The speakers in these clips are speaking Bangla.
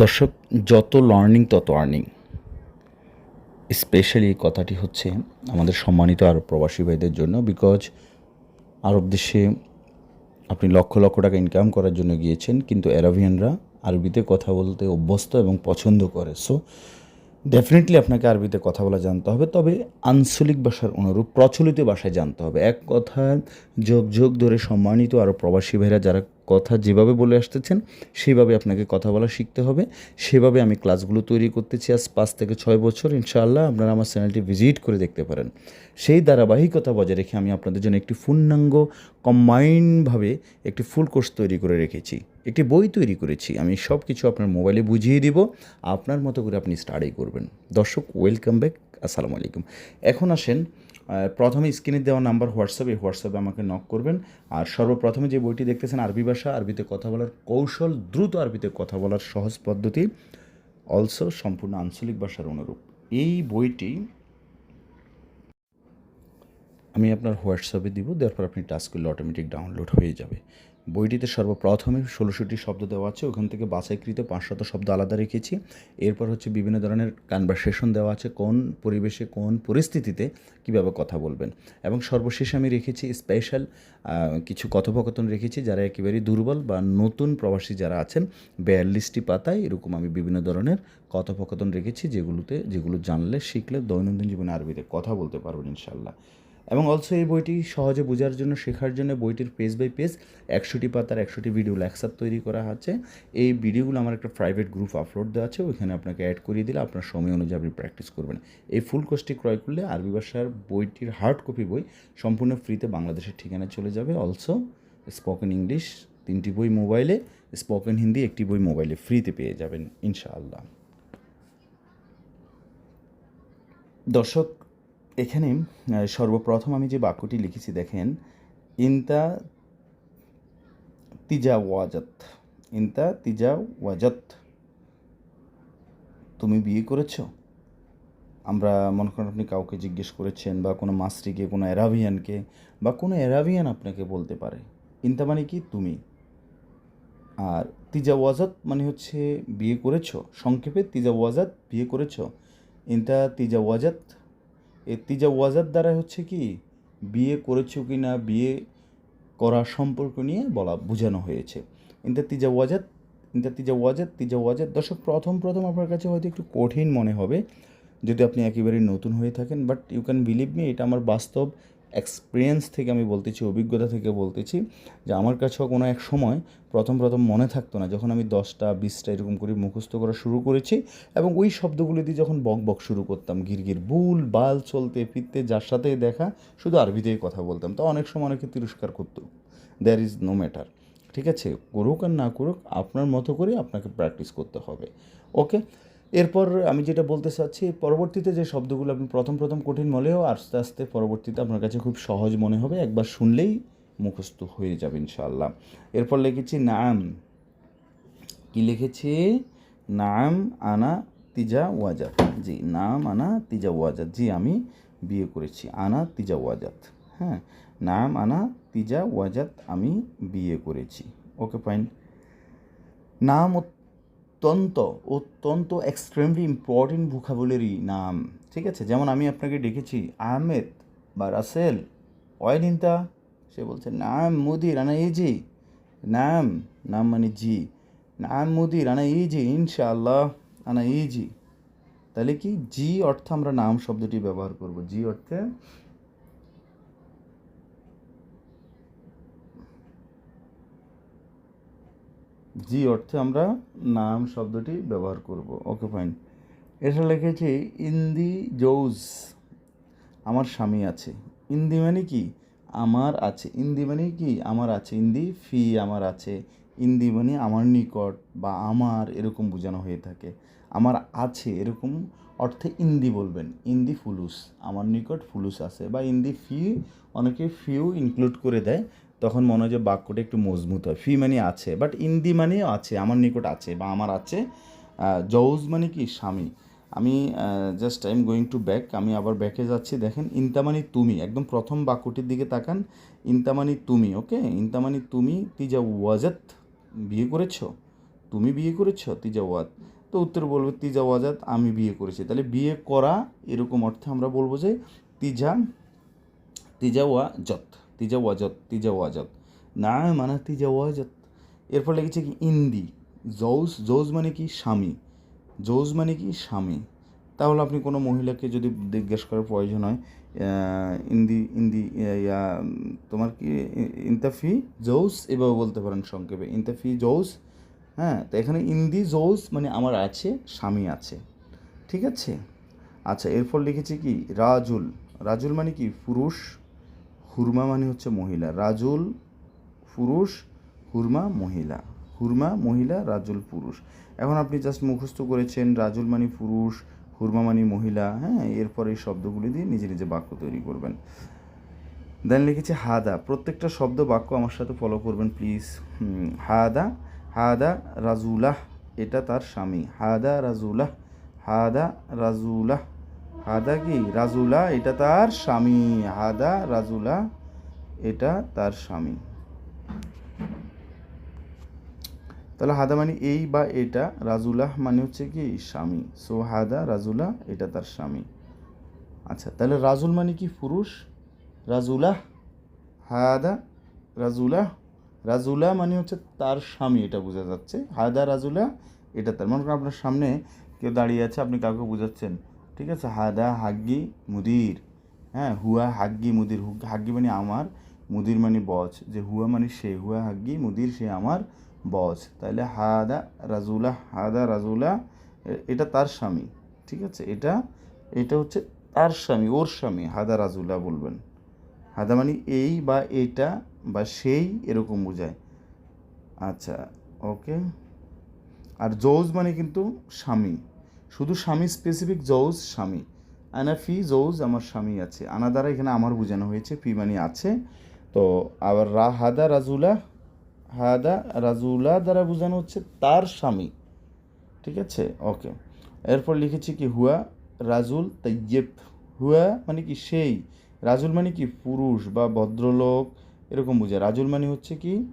দর্শক, যত লার্নিং তত আর্নিং স্পেশালি এই কথাটি হচ্ছে আমাদের সম্মানিত আরব প্রবাসী ভাইদের জন্য বিকজ আরব দেশে আপনি লক্ষ লক্ষ টাকা ইনকাম করার জন্য গিয়েছেন, কিন্তু অ্যারাবিয়ানরা আরবিতে কথা বলতে অভ্যস্ত এবং পছন্দ করে। সো ডেফিনেটলি আপনাকে আরবিতে কথা বলা জানতে হবে, তবে আঞ্চলিক ভাষার অনুরূপ প্রচলিত ভাষায় জানতে হবে। এক কথায় যোগ যোগ ধরে সম্মানিত আরও প্রবাসী ভাইরা যারা কথা যেভাবে বলে আসতেছেন, সেভাবে আপনাকে কথা বলা শিখতে হবে। সেভাবে আমি ক্লাসগুলো তৈরি করতেছি আজ পাঁচ থেকে ছয় বছর। ইনশাআল্লাহ আপনারা আমার চ্যানেলটি ভিজিট করে দেখতে পারেন। সেই ধারাবাহিকতা বজায় রেখে আমি আপনাদের জন্য একটি পূর্ণাঙ্গ কম্বাইনভাবে একটি ফুল কোর্স তৈরি করে রেখেছি। একটি বই তৈরি করেছি। আমি সব কিছু আপনার মোবাইলে বুঝিয়ে দিব। আপনার মতো করে আপনি স্টাডি করবেন। দর্শক ওয়েলকাম ব্যাক আসসালামু আলাইকুম। এখন আসেন প্রথমে স্ক্রিনে দেওয়া নাম্বার হোয়াটসঅ্যাপে হোয়াটসঅ্যাপে আমাকে নক করবেন। আর সর্বপ্রথমে যে বইটি দেখতেছেন আরবি ভাষা, আরবিতে কথা বলার কৌশল, দ্রুত আরবিতে কথা বলার সহজ পদ্ধতি অলসো সম্পূর্ণ আঞ্চলিক ভাষার অনুরূপ। এই বইটি আমি আপনার হোয়াটসঅ্যাপে দিব, দেওয়ার পর আপনি টাচ করলে অটোমেটিক ডাউনলোড হয়ে যাবে। বইটিতে সর্বপ্রথমে ষোলোশোটি শব্দ দেওয়া আছে, ওখান থেকে বাছাইকৃত পাঁচশত শব্দ আলাদা রেখেছি। এরপর হচ্ছে বিভিন্ন ধরনের কনভারসেশন দেওয়া আছে, কোন পরিবেশে কোন পরিস্থিতিতে কীভাবে কথা বলবেন। এবং সর্বশেষে আমি রেখেছি স্পেশাল কিছু কথোপকথন রেখেছি যারা একেবারেই দুর্বল বা নতুন প্রবাসী যারা আছেন, বিয়াল্লিশটি পাতায় এরকম আমি বিভিন্ন ধরনের কথোপকথন রেখেছি যেগুলোতে, যেগুলো জানলে, শিখলে দৈনন্দিন জীবনে আরবিতে কথা বলতে পারবেন ইনশাল্লাহ এবং অলসো এই বইটি সহজে বোঝার জন্য, শেখার জন্য বইটির পেজ বাই পেজ, একশোটি পাতার একশোটি ভিডিও লেকচার তৈরি করা আছে। এই ভিডিওগুলো আমার একটা প্রাইভেট গ্রুপ আপলোড দেওয়া আছে, ওইখানে আপনাকে অ্যাড করিয়ে দিলে আপনার সময় অনুযায়ী আপনি প্র্যাকটিস করবেন। এই ফুল কোর্সটি ক্রয় করলে আরবি ভাষার বইটির হার্ড কপি বই সম্পূর্ণ ফ্রিতে বাংলাদেশের ঠিকানায় চলে যাবে। অলসো স্পোকেন ইংলিশ তিনটি বই মোবাইলে স্পোকেন হিন্দি একটি বই মোবাইলে ফ্রিতে পেয়ে যাবেন, ইনশাআল্লাহ। দর্শক এখানে সর্বপ্রথম আমি যে বাক্যটি লিখেছি, দেখেন, ইনতা তিজা ওয়াজাত ইনতা তিজা ওয়াজাত তুমি বিয়ে করেছ? আমরা মনে করেন আপনি কাউকে জিজ্ঞেস করেছেন বা কোনো মাস্ট্রিকে কোনো অ্যারাবিয়ানকে বা কোনো অ্যারাবিয়ান আপনাকে বলতে পারে। ইনতা মানে কি? তুমি। আর তিজা ওয়াজাত মানে হচ্ছে বিয়ে করেছ, সংক্ষেপে তিজা ওয়াজাত বিয়ে করেছ। ইনতা তিজা ওয়াজাত তিজা ওয়াজার দ্বারা হচ্ছে কি, বিয়ে করেছ কি না, বিয়ে করা সম্পর্ক নিয়ে বলা, বোঝানো হয়েছে। ইন্দার তিজা ওয়াজাত ইন্দার তিজা ওয়াজাত তিজা ওয়াজাত দর্শক, প্রথম প্রথম আপনার কাছে হয়তো একটু কঠিন মনে হবে, যদি আপনি একেবারেই নতুন হয়ে থাকেন but you can believe me এটা আমার বাস্তব এক্সপিরিয়েন্স থেকে আমি বলতেছি, অভিজ্ঞতা থেকে বলতেছি যে আমার কাছেও কোনো এক সময় প্রথম প্রথম মনে থাকতো না যখন আমি দশটা, বিশটা এরকম করে মুখস্থ করা শুরু করেছি এবং ওই শব্দগুলি দিয়ে যখন বক বক শুরু করতাম গিরগির বুল বাল চলতে, ফিরতে, যার সাথে দেখা শুধু আরবিতেই কথা বলতাম। তো অনেক সময় অনেকে তিরস্কার করতো। দ্যার ইজ নো ম্যাটার ঠিক আছে? করুক আর না করুক, আপনার মতো করে আপনাকে প্র্যাকটিস করতে হবে। ওকে এরপর আমি যেটা বলতে চাচ্ছি, পরবর্তীতে যে শব্দগুলো আপনি প্রথম প্রথম কঠিন মনেও আস্তে আস্তে পরবর্তীতে আপনার কাছে খুব সহজ মনে হবে, একবার শুনলেই মুখস্থ হয়ে যাবে ইনশাল্লাহ এরপর লিখেছি, নাম। কি লিখেছি? নাম আনা তিজা ওয়াজাত। জি, নাম আনা তিজা ওয়াজাত। জি, আমি বিয়ে করেছি, আনা তিজা ওয়াজাত। হ্যাঁ নাম আনা তিজা ওয়াজাত আমি বিয়ে করেছি। Okay, fine. নাম অত্যন্ত অত্যন্ত এক্সট্রিমলি ইম্পর্টেন্ট ভোকাবুলারি নাম। ঠিক আছে? যেমন আমি আপনাকে ডেকেছি, আহমেদ বা রাসেল অয়েল ইনতা সে বলছে, নাম মুদির আনা ইজি, নাম নাম মানে জি, নাম মুদির আনা ইজি, ইনশাআল্লাহ আনা ইজি। তাহলে কি জি অর্থে আমরা নাম শব্দটি ব্যবহার করব? জি অর্থে জি অর্থে আমরা নাম শব্দটি ব্যবহার করব। ওকে ফাইন এটা লিখেছি, ইন্দি জৌজ, আমার স্বামী আছে। ইন্দি মানে কি? আমার আছে। ইন্দি মানে কি? আমার আছে। ইন্দি, ফি আমার আছে। ইন্দি মানে আমার নিকট বা আমার, এরকম বোঝানো হয়ে থাকে। আমার আছে, এরকম অর্থে ইন্দি বলবেন, ইন্দি ফুলুস, আমার নিকট ফুলুস আছে, বা ইন্দি ফি অনেকে ফিউ ইনক্লুড করে দেয়, তখন মনে হয় যে বাক্যটা একটু মজবুত হয়। ফি মানে আছে বাট ইন্দি মানে আছে, আমার নিকট আছে, বা আমার আছে জৌজ মানে কি, স্বামী। আমি just I am going to back আমি আবার ব্যাকে যাচ্ছি, দেখেন ইন্তামানি তুমি, একদম প্রথম বাক্যটির দিকে তাকান ইন্তামানি তুমি ওকে ইন্তামানি তুমি তিজা ওয়াজাত, বিয়ে করেছ, তুমি বিয়ে করেছ করেছ তিজাওয়াত তো উত্তর বলবে তিজাওয়াজাত আমি বিয়ে করেছি। তাহলে বিয়ে করা এরকম অর্থে আমরা বলব যে তিজা তিজাওয়াজত তিজাওয়াজত তিজাওয়াজত না মানে তিজাওয়াজত এরপর লেগেছে কি, ইন্দি, জৌজ জৌজ মানে কি, স্বামী। জৌজ মানে কি, স্বামী। তাহলে আপনি কোনো মহিলাকে যদি জিজ্ঞেস করার প্রয়োজন হয় ইন্দি ইন্দি, ইয়া তোমার কি, ইন্তাফি জৌস এভাবে বলতে পারেন সংক্ষেপে। ইন্তাফি জৌস হ্যাঁ তো এখানে ইন্দি, জৌস মানে আমার আছে, স্বামী আছে। ঠিক আছে? আচ্ছা এরপর লিখেছি কি? রাজুল। রাজুল মানে কি? পুরুষ। হুরমা মানে হচ্ছে মহিলা। রাজুল, পুরুষ, হুরমা, মহিলা। হুরমা, মহিলা, রাজুল, পুরুষ। এখন আপনি জাস্ট মুখস্থ করেছেন, রাজুল মানে পুরুষ, হুরমা মানে মহিলা হ্যাঁ এরপর এই শব্দগুলি দিয়ে নিজে নিজে বাক্য তৈরি করবেন। দেন লিখেছে হাদা। প্রত্যেকটা শব্দ বাক্য আমার সাথে ফলো করবেন প্লিজ হাদা হাদা রাজুলাহ, এটা তার স্বামী। হাদা রাজুলাহ হাদা রাজুলাহ। হাদা কি? রাজুলা, এটা তার স্বামী। হাদা রাজুলা, এটা তার স্বামী। তাহলে হাদা মানে এই বা এটা, রাজুলাহ মানে হচ্ছে কি? স্বামী। সো হাদা রাজুলা, এটা তার স্বামী। আচ্ছা তাহলে রাজুল মানে কি? পুরুষ। রাজুলাহ, হাদা রাজুলা রাজুলা মানে হচ্ছে তার স্বামী এটা বোঝা যাচ্ছে। হায়দা রাজুলা, এটা তার। মনে করেন আপনার সামনে কেউ দাঁড়িয়ে আছে, আপনি কাউকে বোঝাচ্ছেন। ঠিক আছে? হাদা হাগ্গি মুদির। হ্যাঁ হুয়া হাগ্গি মুদির। হাগ্গি মানে আমার, মুদির মানে বজ যে হুয়া মানে সে, হুয়া হাগ্গি মুদির, সে আমার বজ তাহলে হাদা রাজুলা হাদা রাজুলা এটা তার স্বামী। ঠিক আছে? এটা এটা হচ্ছে তার স্বামী, ওর স্বামী হাদা রাজুলা বলবেন। হাদা মানে এই বা এটা বা সেই এরকম বোঝায়। আচ্ছা ওকে। আর জৌজ মানে কিন্তু স্বামী। শুধু স্বামী স্পেসিফিক জৌজ স্বামী। আনা ফি জৌজ আমার স্বামী আছে। আনা দ্বারা এখানে আমার বোঝানো হয়েছে, ফি মানে আছে। তো আবার রা হাদা রাজুলা হাদা রাজুলা দ্বারা বোঝানো হচ্ছে তার স্বামী। ঠিক আছে? ওকে। এরপর লিখেছি কি, হুয়া রাজুল তৈয়েব হুয়া মানে কি সেই। রাজুল মানে কি পুরুষ বা ভদ্রলোক এরকম বোঝায় রাজুল মানে হচ্ছে কি?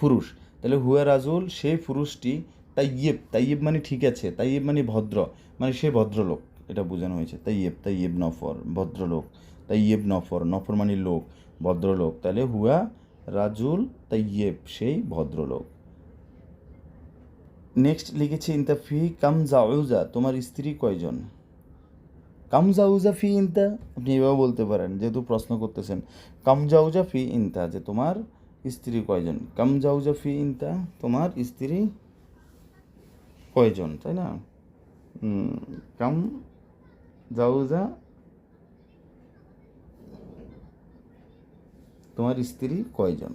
পুরুষ। তাহলে হুয়া রাজুল? সেই পুরুষটি তাইয়েব তাইয়েব মানে ঠিক আছে। তাইয়েব মানে ভদ্র। মানে সে ভদ্রলোক। এটা বোঝানো হয়েছে। তাইয়েব তাইয়েব নফর। ভদ্রলোক। তাইয়েব নফর। নফর মানে লোক। ভদ্রলোক। তাহলে হুয়া রাজুল? তাইয়েব সেই ভদ্রলোক। নেক্সট লিখেছি ইনতা ফি কাম জাউজা। তোমার স্ত্রী কয়জন? কাম জাউজা ফি ইনতা? আপনি এভাবে বলতে পারেন, যেহেতু প্রশ্ন করতেছেন। কাম জাউজা ফি ইনতা, যে তোমার স্ত্রী কয়জন? কাম জাউজা ফি ইনতা, তোমার স্ত্রী কয়জন, তাই না? কাম জাউজা তোমার স্ত্রী কয়জন?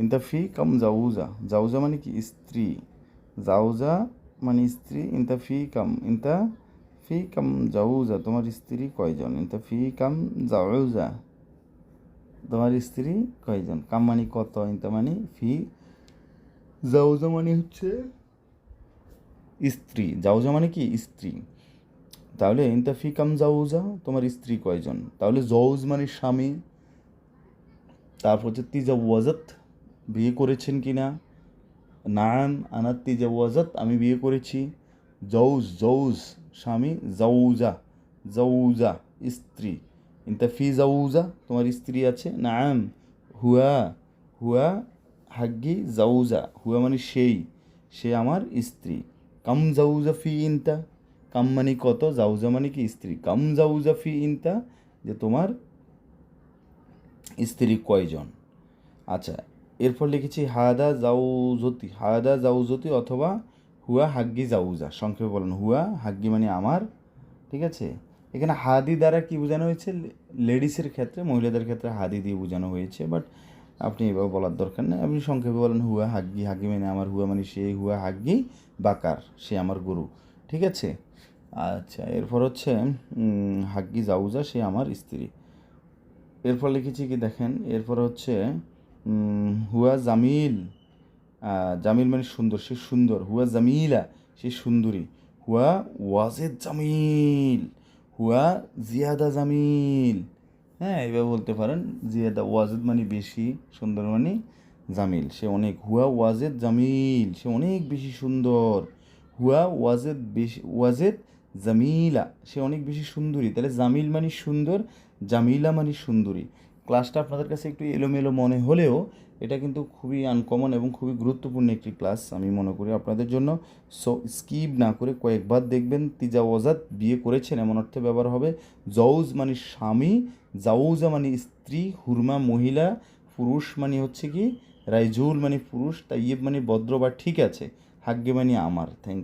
ইনতা ফি কাম জাউজা জাউজা মানে কি? স্ত্রী। জাউজা মানে স্ত্রী, ইনতা ফি কাম, ইনতা ফি কাম জাউজা, তোমার স্ত্রী কয়জন? ইনতা ফি কাম জাউজা, তোমার স্ত্রী কয়জন? কাম মানে কত? ইনতা মানে ফি, জাউজা মানে হচ্ছে স্ত্রী। জাউজা মানে কি? স্ত্রী। তাহলে ইনতা ফি কাম জাউজা, তোমার স্ত্রী কয়জন? তাহলে জৌজ মানে স্বামী। তারপর হচ্ছে তিজা ওয়াজত বিয়ে করেছেন কি না নাম আনাত তিজা ওয়াজত আমি বিয়ে করেছি। জৌজ জৌজ স্বামী জৌজা জৌজা স্ত্রী। ইনতা ফি জৌজা তোমার স্ত্রী আছে? নাম, হুয়া হুয়া, হাগ্গি জৌজা হুয়া মানে সেই, সে আমার স্ত্রী। কাম জাউজা ফি ইনতা? কাম মানে কত? জাউজা মানে কি স্ত্রী? কাম জাউজা ফি ইনতা? যে তোমার স্ত্রী কয়জন? আচ্ছা এরপর লিখেছি হাদা জাউজতি। হাদা জাউজতি অথবা হুয়া হাগ্গি জাউজা, সংক্ষেপে বলেন, হুয়া হাগ্গি মানে আমার, ঠিক আছে? এখানে হাদি দ্বারা কি বোঝানো হয়েছে? লেডিসের ক্ষেত্রে, মহিলাদের ক্ষেত্রে হাদি দিয়ে বোঝানো হয়েছে বাট আপনি এভাবে বলার দরকার নেই। আপনি সংক্ষেপে বলেন, হুয়া হাগ্গি হাগ্গি মানে আমার, হুয়া মানে সে, হুয়া হাগ্গি বাকার, সে আমার গুরু, ঠিক আছে? আচ্ছা এরপর হচ্ছে হাগ্গি জাউজা, সে আমার স্ত্রী। এরপর লিখেছি কি দেখেন? এরপর হচ্ছে হুয়া জামিল জামিল মানে সুন্দর, সে সুন্দর। হুয়া জামিলা, সে সুন্দরী। হুয়া ওয়াজেদ জামিল, হুয়া জিয়াদা জামিল। হ্যাঁ এইভাবে বলতে পারেন। জিয়াদা, ওয়াজেদ মানে বেশি, সুন্দর মানে জামিল। সে অনেক, হুয়া ওয়াজেদ জামিল, সে অনেক বেশি সুন্দর। হুয়া ওয়াজেদ বেশি, ওয়াজেদ জামিলা, সে অনেক বেশি সুন্দরী। তাহলে জামিল মানে সুন্দর, জামিলা মানে সুন্দরী। ক্লাসটা আপনাদের কাছে একটু এলোমেলো মনে হলেও এটা কিন্তু খুবই আনকমন এবং খুবই গুরুত্বপূর্ণ একটি ক্লাস আমি মনে করি আপনাদের জন্য। সো স্কিপ না করে কয়েকবার দেখবেন, তিজা ওয়াজাদ বিয়ে করেছেন, এমন অর্থে ব্যবহার হবে। জউজ মানে স্বামী জাউজা মানে স্ত্রী, হুরমা মহিলা, পুরুষ মানে হচ্ছে কি, রাইজুল মানে পুরুষ তাইয়েব মানে ভদ্র বা ঠিক আছে হাগ্যে মানে আমার থ্যাংক